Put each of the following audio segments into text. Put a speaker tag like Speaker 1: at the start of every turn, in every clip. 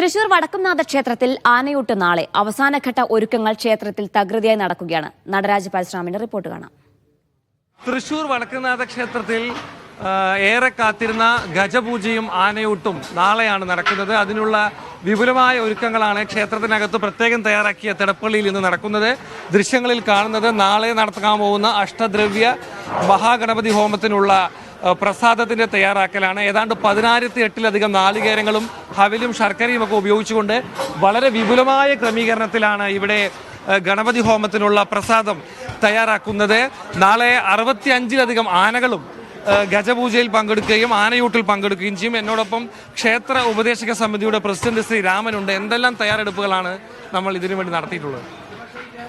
Speaker 1: തൃശൂർ വടക്കുംനാഥ ക്ഷേത്രത്തിൽ ആനയൂട്ട് നാളെ. അവസാനഘട്ട ഒരുക്കങ്ങൾ ക്ഷേത്രത്തിൽ തകൃതിയായി നടക്കുകയാണ്. നടരാജ പരശുരാമിന്റെ റിപ്പോർട്ട് കാണാം.
Speaker 2: തൃശൂർ വടക്കുംനാഥ ക്ഷേത്രത്തിൽ ഏറെ കാത്തിരുന്ന ഗജപൂജയും ആനയൂട്ടും നാളെയാണ് നടക്കുന്നത്. അതിനുള്ള വിപുലമായ ഒരുക്കങ്ങളാണ് ക്ഷേത്രത്തിനകത്ത് പ്രത്യേകം തയ്യാറാക്കിയ തിടപ്പള്ളിയിൽ ഇന്ന് നടക്കുന്നത്. ദൃശ്യങ്ങളിൽ കാണുന്നത് നാളെ നടത്താൻ പോകുന്ന അഷ്ടദ്രവ്യ മഹാഗണപതി ഹോമത്തിനുള്ള പ്രസാദത്തിന്റെ തയ്യാറാക്കലാണ്. ഏതാണ്ട് പതിനായിരത്തി എട്ടിലധികം നാളികേരങ്ങളും ഹവിലും ശർക്കരയും ഒക്കെ ഉപയോഗിച്ചുകൊണ്ട് വളരെ വിപുലമായ ക്രമീകരണത്തിലാണ് ഇവിടെ ഗണപതി ഹോമത്തിനുള്ള പ്രസാദം തയ്യാറാക്കുന്നത്. നാളെ അറുപത്തി അഞ്ചിലധികം ആനകളും ഗജപൂജയിൽ പങ്കെടുക്കുകയും ആനയൂട്ടിൽ പങ്കെടുക്കുകയും ചെയ്യും. എന്നോടൊപ്പം ക്ഷേത്ര ഉപദേശക സമിതിയുടെ പ്രസിഡന്റ് ശ്രീ രാമനുണ്ട്. എന്തെല്ലാം തയ്യാറെടുപ്പുകളാണ് നമ്മൾ ഇതിനു വേണ്ടി നടത്തിയിട്ടുള്ളത്?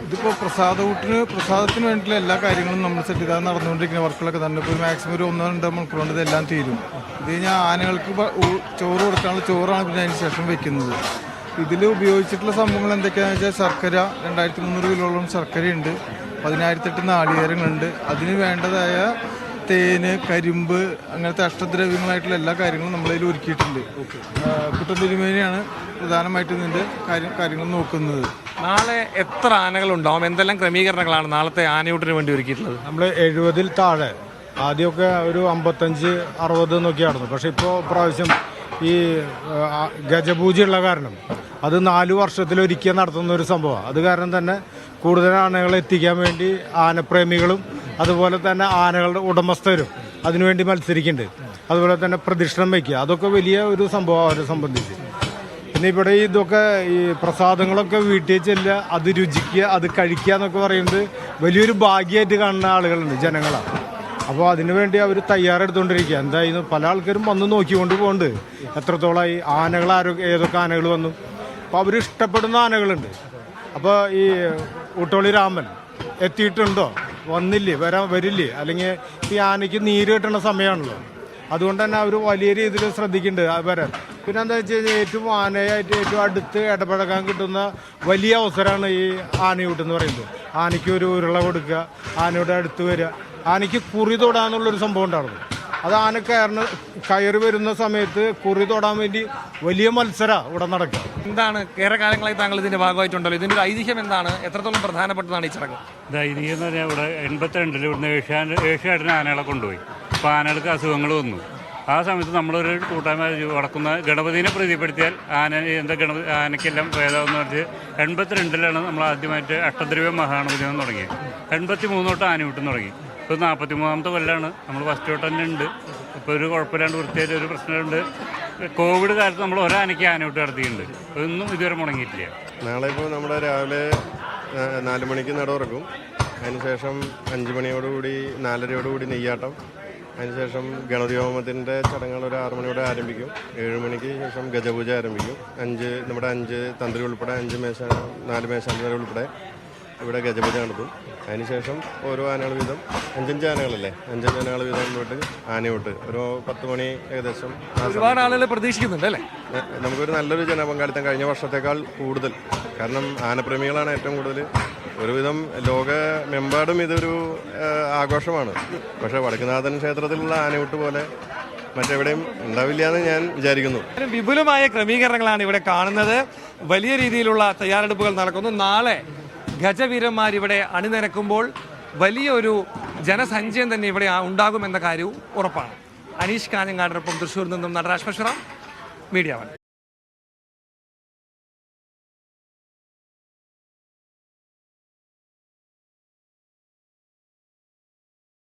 Speaker 3: ഇതിപ്പോൾ പ്രസാദൂട്ടിന് പ്രസാദത്തിന് വേണ്ടിയിട്ടുള്ള എല്ലാ കാര്യങ്ങളും നമ്മൾ സെറ്റ് ചെയ്താൽ നടന്നുകൊണ്ടിരിക്കുന്ന വർക്കുകളൊക്കെ തന്നെ ഇപ്പോൾ മാക്സിമം ഒരു ഒന്നോ രണ്ടോ മണിക്കൂർ കൊണ്ട് ഇതെല്ലാം തീരും. ഇത് കഴിഞ്ഞാൽ ആനകൾക്ക് ചോറ് കൊടുക്കാനുള്ള ചോറാണ് പിന്നെ അതിന് ശേഷം വെക്കുന്നത്. ഇതിൽ ഉപയോഗിച്ചിട്ടുള്ള സംഭവങ്ങൾ എന്തൊക്കെയാണെന്ന് വെച്ചാൽ ശർക്കര രണ്ടായിരത്തി മുന്നൂറ് കിലോളം ശർക്കരയുണ്ട്. പതിനായിരത്തെട്ട് നാളികേരങ്ങളുണ്ട്. അതിന് വേണ്ടതായ തേന് കരിമ്പ് അങ്ങനത്തെ അഷ്ടദ്രവ്യങ്ങളായിട്ടുള്ള എല്ലാ കാര്യങ്ങളും നമ്മളതിൽ ഒരുക്കിയിട്ടുണ്ട്. കുട്ടന്തിരുമേനിയാണ് പ്രധാനമായിട്ടും ഇതിന്റെ കാര്യം കാര്യങ്ങൾ നോക്കുന്നത്.
Speaker 2: നാളെ എത്ര ആനകളുണ്ടാവും? എന്തെല്ലാം ക്രമീകരണങ്ങളാണ് നാളത്തെ ആനയൂട്ടിന് വേണ്ടി ഒരുക്കിയിട്ടുള്ളത്?
Speaker 4: നമ്മൾ എഴുപതിൽ താഴെ. ആദ്യമൊക്കെ ഒരു അമ്പത്തഞ്ച് അറുപത് നോക്കിയായിരുന്നു പക്ഷെ ഇപ്പോൾ പ്രാവശ്യം ഈ ഗജപൂജയുള്ള കാരണം അത് നാല് വർഷത്തിലൊരിക്കൽ നടത്തുന്ന ഒരു സംഭവമാണ്. അത് കാരണം തന്നെ കൂടുതൽ ആനകളെ എത്തിക്കാൻ വേണ്ടി ആനപ്രേമികളും അതുപോലെ തന്നെ ആനകളുടെ ഉടമസ്ഥരും അതിനുവേണ്ടി മത്സരിക്കുന്നുണ്ട്. അതുപോലെ തന്നെ പ്രദക്ഷിണം വയ്ക്കുക. അതൊക്കെ വലിയ ഒരു സംഭവം അവരെ സംബന്ധിച്ച്. പിന്നെ ഇവിടെ ഇതൊക്കെ ഈ പ്രസാദങ്ങളൊക്കെ വീട്ടിൽ ചെല്ലുക അത് രുചിക്കുക അത് കഴിക്കുക എന്നൊക്കെ പറയുന്നത് വലിയൊരു ഭാഗ്യമായിട്ട് കാണുന്ന ആളുകളുണ്ട് ജനങ്ങളാണ്. അപ്പോൾ അതിനുവേണ്ടി അവർ തയ്യാറെടുത്തുകൊണ്ടിരിക്കുക. എന്തായാലും പല ആൾക്കാരും വന്ന് നോക്കിക്കൊണ്ട് പോകുന്നുണ്ട് എത്രത്തോളമായി ആനകൾ ആരൊക്കെ ഏതൊക്കെ ആനകൾ വന്നു. അപ്പോൾ അവർ ഇഷ്ടപ്പെടുന്ന ആനകളുണ്ട്. അപ്പോൾ ഈ ഊട്ടോളി രാമൻ എത്തിയിട്ടുണ്ടോ? വന്നില്ലേ വരാൻ വരില്ലേ? അല്ലെങ്കിൽ ഈ ആനയ്ക്ക് നീര് കിട്ടുന്ന സമയമാണല്ലോ അതുകൊണ്ട് തന്നെ അവർ വലിയ രീതിയിൽ ശ്രദ്ധിക്കുന്നുണ്ട് ആ വരാൻ. പിന്നെ എന്താ വെച്ച് കഴിഞ്ഞാൽ ഏറ്റവും ആനയായിട്ട് ഏറ്റവും അടുത്ത് ഇടപഴകാൻ കിട്ടുന്ന വലിയ അവസരമാണ് ഈ ആനയൂട്ട് എന്ന് പറയുന്നത്. ആനയ്ക്ക് ഒരു ഉരുള കൊടുക്കുക ആനയുടെ അടുത്ത് വരിക. ആനയ്ക്ക് കുറി തൊടാന്നുള്ളൊരു സംഭവം ഉണ്ടായിരുന്നു. അത് ആന കയറുന്ന കയറി വരുന്ന സമയത്ത് കുറി തൊടാൻ വേണ്ടി വലിയ മത്സരമാണ് ഇവിടെ നടക്കുക.
Speaker 2: എന്താണ് ഏറെ കാലങ്ങളായി താങ്കൾ ഇതിന്റെ ഭാഗമായിട്ടുണ്ടല്ലോ? ഇതിന്റെ ഒരു ഐതിഹ്യം എന്താണ്? എത്രത്തോളം പ്രധാനപ്പെട്ടതാണ് ഈ ചടങ്ങ്?
Speaker 5: ഐതിഹ്യം എന്ന് പറഞ്ഞാൽ ഇവിടെ എൺപത്തിരണ്ടിൽ ഇവിടുന്ന് ഏഷ്യാൻ ഏഷ്യാട്ടിന് ആനകളെ കൊണ്ടുപോയി. അപ്പോൾ ആനകൾക്ക് അസുഖങ്ങൾ വന്നു. ആ സമയത്ത് നമ്മളൊരു കൂട്ടായ്മ വടക്കുന്ന ഗണപതിനെ പ്രീതിപ്പെടുത്തിയാൽ ആന എന്താ ഗണപതി ആനയ്ക്കെല്ലാം ഭേദമെന്ന് പറഞ്ഞ് എൺപത്തിരണ്ടിലാണ് നമ്മൾ ആദ്യമായിട്ട് അഷ്ടദ്രവ്യ മഹാഗണപതി എന്ന് തുടങ്ങിയത്. എൺപത്തി മൂന്ന് തൊട്ട് ആന വിട്ടും തുടങ്ങി. ഇപ്പോൾ നാൽപ്പത്തി മൂന്നാമത്തെ കൊല്ലാണ്. നമ്മൾ ഫസ്റ്റ് തൊട്ട് തന്നെ ഉണ്ട്. ഇപ്പോൾ ഒരു കുഴപ്പമില്ലാണ്ട് വൃത്തിയായിട്ട് ഒരു പ്രശ്നമുണ്ട് കോവിഡ് കാലത്ത് നമ്മൾ ഒരാനയ്ക്ക് ആന വിട്ട് നടത്തിയിട്ടുണ്ട് ഒന്നും ഇതുവരെ മുടങ്ങിയിട്ടില്ല.
Speaker 6: നാളെ ഇപ്പോൾ നമ്മുടെ രാവിലെ നാല് മണിക്ക് നട തുറക്കും. അതിനുശേഷം അഞ്ച് മണിയോടുകൂടി നാലരയോടുകൂടി നെയ്യാട്ടം. അതിനുശേഷം ഗണപതി ചടങ്ങുകൾ ഒരു ആറു മണിയോടെ ആരംഭിക്കും. ഏഴ് മണിക്ക് ശേഷം ഗജപൂജ ആരംഭിക്കും. അഞ്ച് നമ്മുടെ അഞ്ച് തന്ത്രി ഉൾപ്പെടെ അഞ്ച് മേശ നാല് മേശാന്തര ഉൾപ്പെടെ ഇവിടെ ഗജപൂജ നടത്തും അതിനുശേഷം ഓരോ ആനകൾ വീതം അഞ്ചഞ്ച് ആനകളല്ലേ? അഞ്ചഞ്ച് ആനകൾ വീതം തൊട്ട് ആനയോട്ട് ഒരു പത്ത് മണി ഏകദേശം
Speaker 2: ഒരുപാട് ആളുകൾ പ്രതീക്ഷിക്കുന്നുണ്ട് അല്ലേ?
Speaker 6: നമുക്കൊരു നല്ലൊരു ജനപങ്കാളിത്തം കഴിഞ്ഞ വർഷത്തേക്കാൾ കൂടുതൽ. കാരണം ആനപ്രേമികളാണ് ഏറ്റവും കൂടുതൽ. ഒരുവിധം ലോകമെമ്പാടും ഇതൊരു ആഘോഷമാണ്. പക്ഷേ വടക്കുനാഥൻ ക്ഷേത്രത്തിലുള്ള ആനയൂട്ട് പോലെ മറ്റെവിടെയും ഉണ്ടാവില്ല എന്ന് ഞാൻ വിചാരിക്കുന്നു.
Speaker 2: വിപുലമായ ക്രമീകരണങ്ങളാണ് ഇവിടെ കാണുന്നത്. വലിയ രീതിയിലുള്ള തയ്യാറെടുപ്പുകൾ നടക്കുന്നു. നാളെ ഗജവീരന്മാർ ഇവിടെ അണിനിരക്കുമ്പോൾ വലിയൊരു ജനസഞ്ചയം തന്നെ ഇവിടെ ഉണ്ടാകുമെന്ന കാര്യവും ഉറപ്പാണ്. അനീഷ് കാഞ്ഞങ്ങാടിനൊപ്പം തൃശ്ശൂരിൽ നിന്നും നടരാജ് മിശ്ര മീഡിയ വൺ.